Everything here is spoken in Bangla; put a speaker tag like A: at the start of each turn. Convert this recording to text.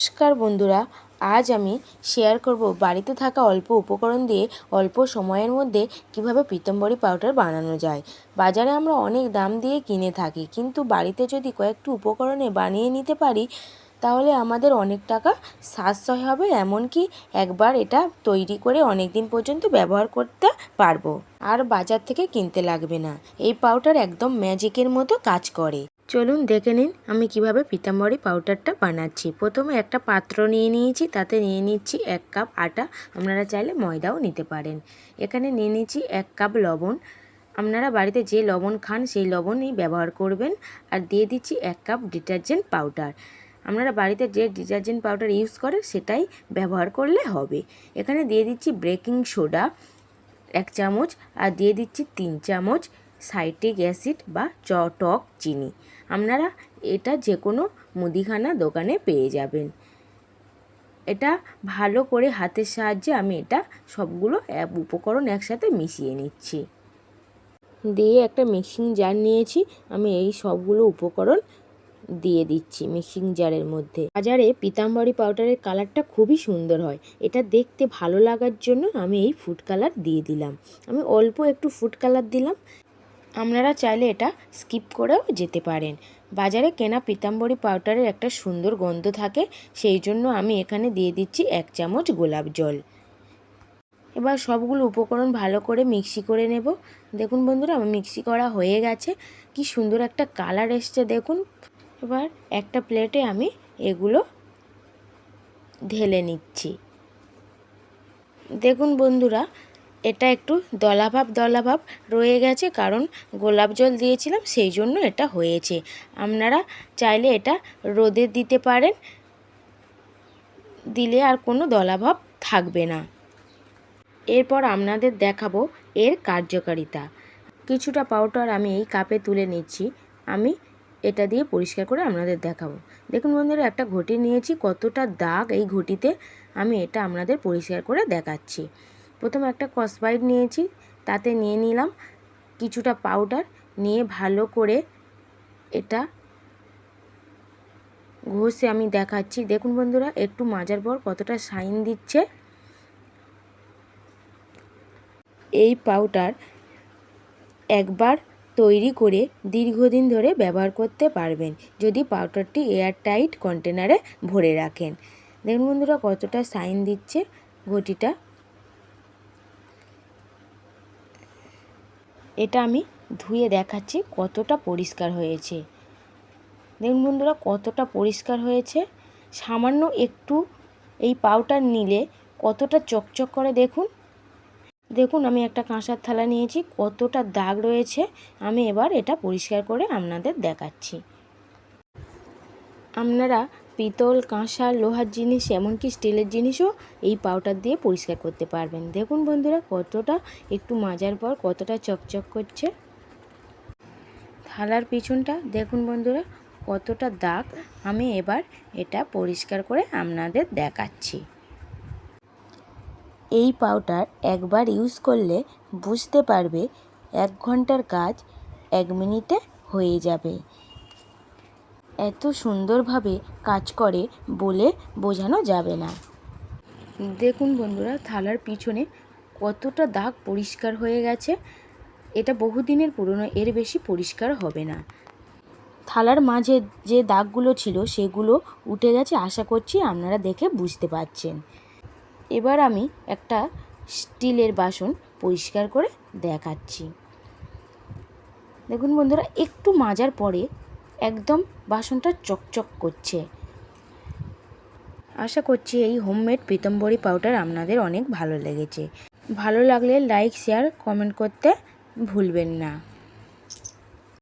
A: নমস্কার বন্ধুরা, আজ আমি শেয়ার করব বাড়িতে থাকা অল্প উপকরণ দিয়ে অল্প সময়ের মধ্যে কীভাবে পিতম্বরী পাউডার বানানো যায়। বাজারে আমরা অনেক দাম দিয়ে কিনে থাকি, কিন্তু বাড়িতে যদি কয়েকটি উপকরণে বানিয়ে নিতে পারি, তাহলে আমাদের অনেক টাকা সাশ্রয় হবে, এমনকি একবার এটা তৈরি করে অনেক দিন পর্যন্ত ব্যবহার করতে পারব। আর বাজার থেকে কিনতে লাগবে না। এই পাউডার একদম ম্যাজিকের মতো কাজ করে। চলুন দেখে নিন আমি কীভাবে পিতাম্বরী পাউডারটা বানাচ্ছি। প্রথমে একটা পাত্র নিয়ে নিয়েছি, তাতে নিয়ে নিচ্ছি এক কাপ আটা। আপনারা চাইলে ময়দাও নিতে পারেন। এখানে নিয়ে নিচ্ছি এক কাপ লবণ। আপনারা বাড়িতে যে লবণ খান সেই লবণই ব্যবহার করবেন। আর দিয়ে দিচ্ছি এক কাপ ডিটারজেন্ট পাউডার আপনারা বাড়িতে যে ডিটারজেন্ট পাউডার ইউজ করেন সেটাই ব্যবহার করলে হবে। এখানে দিয়ে দিচ্ছি বেকিং সোডা এক চামচ আর দিয়ে দিচ্ছি তিন চামচ সাইট্রিক অ্যাসিড বা চ টক চিনি। আপনারা এটা যে কোনো মুদিখানা দোকানে পেয়ে যাবেন। এটা ভালো করে হাতের সাহায্যে আমি এটা সবগুলো উপকরণ একসাথে মিশিয়ে নিচ্ছি। দিয়ে একটা মিক্সিং জার নিয়েছি, আমি এই সবগুলো উপকরণ দিয়ে দিচ্ছি মিক্সিং জারের মধ্যে। বাজারে পিতাম্বরী পাউডারের কালারটা খুবই সুন্দর হয়। এটা দেখতে ভালো লাগার জন্য আমি এই ফুড কালার দিয়ে দিলাম। আমি অল্প একটু ফুড কালার দিলাম। আপনারা চাইলে এটা স্কিপ করেও যেতে পারেন। বাজারে কেনা পিতাম্বরী পাউডারের একটা সুন্দর গন্ধ থাকে, সেই জন্য আমি এখানে দিয়ে দিচ্ছি এক চামচ গোলাপ জল। এবার সবগুলো উপকরণ ভালো করে মিক্সি করে নেব। দেখুন বন্ধুরা, আমার মিক্সি করা হয়ে গেছে। কি সুন্দর একটা কালার এসছে, দেখুন। এবার একটা প্লেটে আমি এগুলো ঢেলে নিচ্ছি। দেখুন বন্ধুরা এটা একটু দলাভাব দলাভাব রয়ে গেছে কারণ গোলাপ জল দিয়েছিলাম, সেই জন্য এটা হয়েছে। আপনারা চাইলে এটা রোদে দিতে পারেন, দিলে আর কোনো দলাভাব থাকবে না। এরপর আপনাদের দেখাবো এর কার্যকারিতা। কিছুটা পাউডার আমি এই কাপে তুলে নিচ্ছি, আমি এটা দিয়ে পরিষ্কার করে আপনাদের দেখাবো। দেখুন বন্ধুরা, একটা ঘটি নিয়েছি, কতটা দাগ এই ঘটিতে, আমি এটা আপনাদের পরিষ্কার করে দেখাচ্ছি। প্রথমে একটা কসবাইট নিয়েছি, তাতে নিয়ে নিলাম কিছুটা পাউডার নিয়ে ভালো করে এটা ঘষে আমি দেখাচ্ছি। দেখুন বন্ধুরা, একটু মাজার পর কতটা শাইন দিচ্ছে। এই পাউডার একবার তৈরি করে দীর্ঘদিন ধরে ব্যবহার করতে পারবেন, যদি পাউডারটি এয়ারটাইট কন্টেনারে ভরে রাখেন। দেখুন বন্ধুরা, কতটা সাইন দিচ্ছে, ঘটিটা এটা আমি ধুয়ে দেখাচ্ছি কতটা পরিষ্কার হয়েছে। দেখুন বন্ধুরা, কতটা পরিষ্কার হয়েছে। সামান্য একটু এই পাউডার নিলে কতটা চকচক করে দেখুন। দেখুন, আমি একটা কাঁসার থালা নিয়েছি, কতটা দাগ রয়েছে। আমি এবার এটা পরিষ্কার করে আপনাদের দেখাচ্ছি। আপনারা পিতল, কাঁসা, লোহার জিনিস, এমনকি স্টিলের জিনিসও এই পাউডার দিয়ে পরিষ্কার করতে পারবেন। দেখুন বন্ধুরা, কতটা একটু মাজার পর কতটা চকচক করছে। থালার পিছনটা, দেখুন বন্ধুরা, কতটা দাগ। আমি এবার এটা পরিষ্কার করে আপনাদের দেখাচ্ছি। এই পাউডার একবার ইউজ করলে বুঝতে পারবে এক ঘণ্টার কাজ এক মিনিটে হয়ে যাবে। এত সুন্দরভাবে কাজ করে বলে বোঝানো যাবে না। দেখুন বন্ধুরা, থালার পিছনে কতটা দাগ পরিষ্কার হয়ে গেছে। এটা বহুদিনের পুরনো, এর বেশি পরিষ্কার হবে না। থালার মাঝে যে দাগগুলো ছিল, সেগুলো উঠে গেছে আশা করছি আপনারা দেখে বুঝতে পারছেন। এবার আমি একটা স্টিলের বাসন পরিষ্কার করে দেখাচ্ছি। দেখুন বন্ধুরা, একটু মাজার পরে একদম বাসনটা চকচক করছে। আশা করছি এই হোমমেড পিতম্বরী পাউডার আপনাদের অনেক ভালো লেগেছে। ভালো লাগলে লাইক শেয়ার কমেন্ট করতে ভুলবেন না।